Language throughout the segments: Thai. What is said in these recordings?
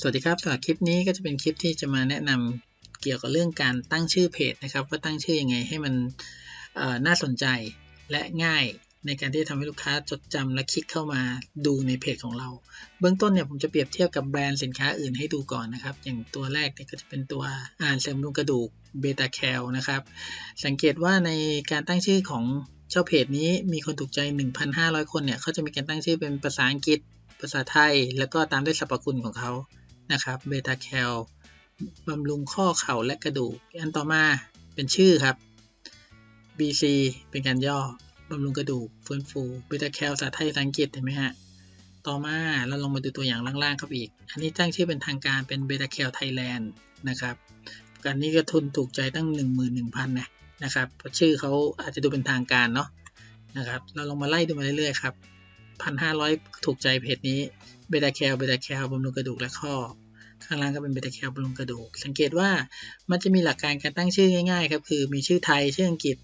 สวัสดีครับสำหรับคลิปนี้ก็จะเป็นคลิปที่จะมาแนะนำเกี่ยวกับเรื่องการตั้งชื่อเพจนะครับว่าตั้งชื่อยังไงให้มันน่าสนใจและง่ายในการที่จะทำให้ลูกค้าจดจำและคลิกเข้ามาดูในเพจของเรา เบื้องต้นเนี่ยผมจะเปรียบเทียบกับแบรนด์สินค้าอื่นให้ดูก่อนนะครับ อย่างตัวแรกเนี่ยก็จะเป็นตัวอ่านเสริมดุงกระดูกเบต้าแคลนะครับ สังเกตว่าในการตั้งชื่อของเจ้าเพจนี้มีคนถูกใจ 1,500 คนเนี่ยเขาจะมีการตั้งชื่อเป็นภาษาอังกฤษ ภาษาไทย แล้วก็ตามด้วยสรรพคุณของเขานะครับเบต้าแคลบำรุงข้อเข่าและกระดูก อันต่อมาเป็นชื่อครับ BC เป็นการย่อบำรุงกระดูกฟื้นฟูเบต้าแคลภาษาไทยภาษาอังกฤษเห็นไหมฮะต่อมาเราลองมาดูตัวอย่างล่างๆครับอีก อันนี้ตั้งชื่อเป็นทางการเป็นเบต้าแคลไทยแลนด์นะครับการนี้ก็ทุนถูกใจตั้ง 11,000นะนะครับเพราะชื่อเขาอาจจะดูเป็นทางการเนาะนะครับ เราลองมาไล่ดูมาเรื่อยๆครับ 1,500 ถูกใจเพจนี้เบต้าแคลเบต้าแคลบำรุงกระดูกและข้อ ข้างล่างก็เป็นเบต้าแคลบำรุงกระดูก สังเกตว่ามันจะมีหลักการการตั้งชื่อง่ายๆครับคือมีชื่อไทยชื่ออังกฤษ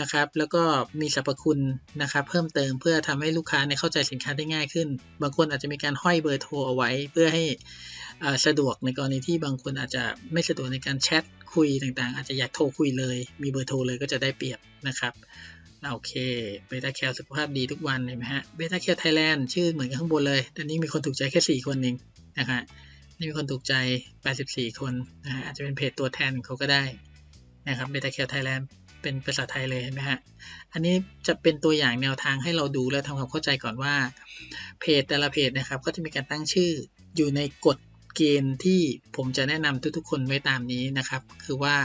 นะครับแล้วก็มีสรรพคุณนะครับเพิ่มเติมเพื่อทำให้ลูกค้าในเข้าใจสินค้าได้ง่ายขึ้น บางคนอาจจะมีการห้อยเบอร์โทรเอาไว้ เพื่อให้สะดวกในกรณีที่บางคนอาจจะไม่สะดวกในการแชทคุยต่างๆ อาจจะอยากโทรคุยเลย มีเบอร์โทรเลยก็จะได้เปรียบนะครับ โอเคเบต้าแคลสุขภาพดีทุกวันเห็นไหมฮะเบต้าแคลไทยแลนด์ชื่อเหมือนกับข้างบนเลยแต่นี้มีคนถูกใจแค่ 4 คนเองนะฮะนี่มีคนถูกใจ 84 คนนะฮะอาจจะเป็นเพจตัวแทนเขาก็ได้นะครับเบต้าแคลไทยแลนด์เป็นภาษาไทยเลยเห็นไหมฮะ อันนี้จะเป็นตัวอย่างแนวทางให้เราดูและทำความเข้าใจก่อนว่า เพจแต่ละเพจนะครับ ก็จะมีการตั้งชื่ออยู่ในกฎเกณฑ์ที่ผมจะแนะนำทุกๆ คนไว้ตามนี้นะครับ คือว่า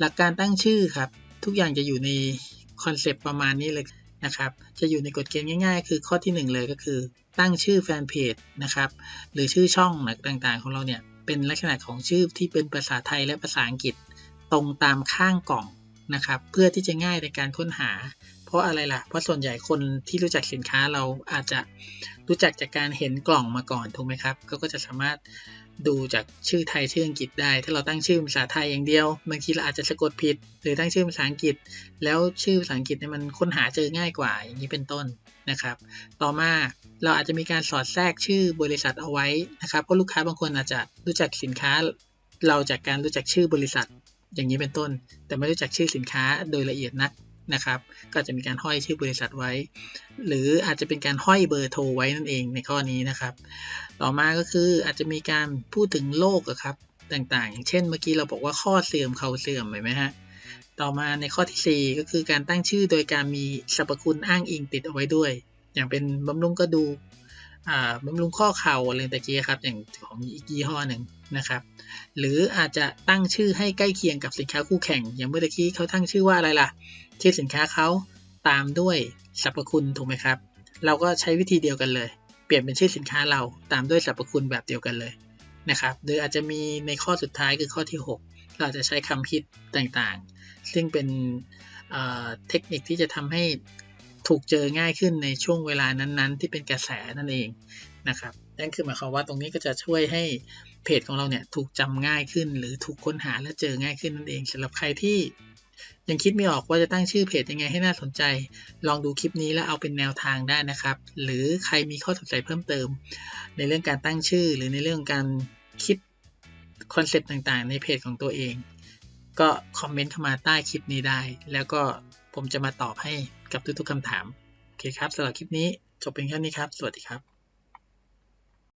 หลักการตั้งชื่อครับ ทุกอย่างจะอยู่ในคอนเซปต์ประมาณนี้เลยนะครับ จะอยู่ในกฎเกณฑ์ง่ายๆ คือข้อที่ 1 เลยก็คือ ตั้งชื่อแฟนเพจนะครับ หรือชื่อช่องต่างๆ ของเราเนี่ย เป็นลักษณะของชื่อที่เป็นภาษาไทยและภาษาอังกฤษ ตรงตามข้างกล่อง นะครับ เพื่อที่จะง่ายในการค้นหา เพราะอะไรล่ะ เพราะส่วนใหญ่คนที่รู้จักสินค้าเราอาจจะรู้จักจากการเห็นกล่องมาก่อนถูกไหมครับเขาก็จะสามารถดูจากชื่อไทยชื่ออังกฤษได้ ถ้าเราตั้งชื่อภาษาไทยอย่างเดียวบางทีเราอาจจะสะกดผิด หรือตั้งชื่อภาษาอังกฤษ แล้วชื่อภาษาอังกฤษเนี่ยมันค้นหาเจอง่ายกว่าอย่างนี้เป็นต้นนะครับ ต่อมาเราอาจจะมีการสอดแทรกชื่อบริษัทเอาไว้นะครับเพราะลูกค้าบางคนอาจจะรู้จักสินค้าเราจากการรู้จักชื่อบริษัท อย่างนี้เป็นต้น แต่ไม่รู้จักชื่อสินค้าโดยละเอียดนักนะครับ ก็จะมีการห้อยชื่อบริษัทไว้ หรืออาจจะเป็นการห้อยเบอร์โทรไว้นั่นเองในข้อนี้นะครับ ต่อมาก็คืออาจจะมีการพูดถึงโรคครับต่างๆอย่างเช่นเมื่อกี้เราบอกว่าข้อเสื่อมเขาเสื่อมเห็นไหมฮะ ต่อมาในข้อที่ 4 ก็คือการตั้งชื่อโดยการมีสรรพคุณอ้างอิงติดเอาไว้ด้วย อย่างเป็นบำรุงกระดูก บำรุงข้อเข่าอะไรตะกี้ครับ อย่างของอีกยี่ห้อหนึ่งนะครับ หรืออาจจะตั้งชื่อให้ใกล้เคียงกับสินค้าคู่แข่ง อย่างเมื่อกี้เขาตั้งชื่อว่าอะไรล่ะ ชื่อสินค้าเขาตามด้วยสรรพคุณถูกไหมครับ เราก็ใช้วิธีเดียวกันเลย เปลี่ยนเป็นชื่อสินค้าเราตามด้วยสรรพคุณแบบเดียวกันเลยนะครับหรืออาจจะมีในข้อสุดท้ายคือข้อที่ 6 เราจะใช้คำคิดต่างๆ ซึ่งเป็นเทคนิคที่จะทำให้ ถูกเจอง่ายขึ้นในช่วงเวลานั้นๆ ที่เป็นกระแสนั่นเองนะครับนั่นคือหมายความว่าตรงนี้ก็จะช่วยให้เพจของเราเนี่ยถูกจำง่ายขึ้น หรือถูกค้นหาและเจอง่ายขึ้นนั่นเองสำหรับใครที่ยังคิดไม่ออกว่าจะตั้งชื่อเพจยังไงให้น่าสนใจ ลองดูคลิปนี้แล้วเอาเป็นแนวทางได้นะครับ หรือใครมีข้อสงสัยเพิ่มเติม ในเรื่องการตั้งชื่อ หรือในเรื่องการคิดคอนเซปต์ต่างๆ ในเพจของตัวเอง ก็คอมเมนต์เข้ามาใต้คลิปนี้ได้ แล้วก็ผมจะมาตอบให้กับทุกๆคำถาม โอเคครับสำหรับคลิปนี้จบเป็นแค่นี้ครับ สวัสดีครับ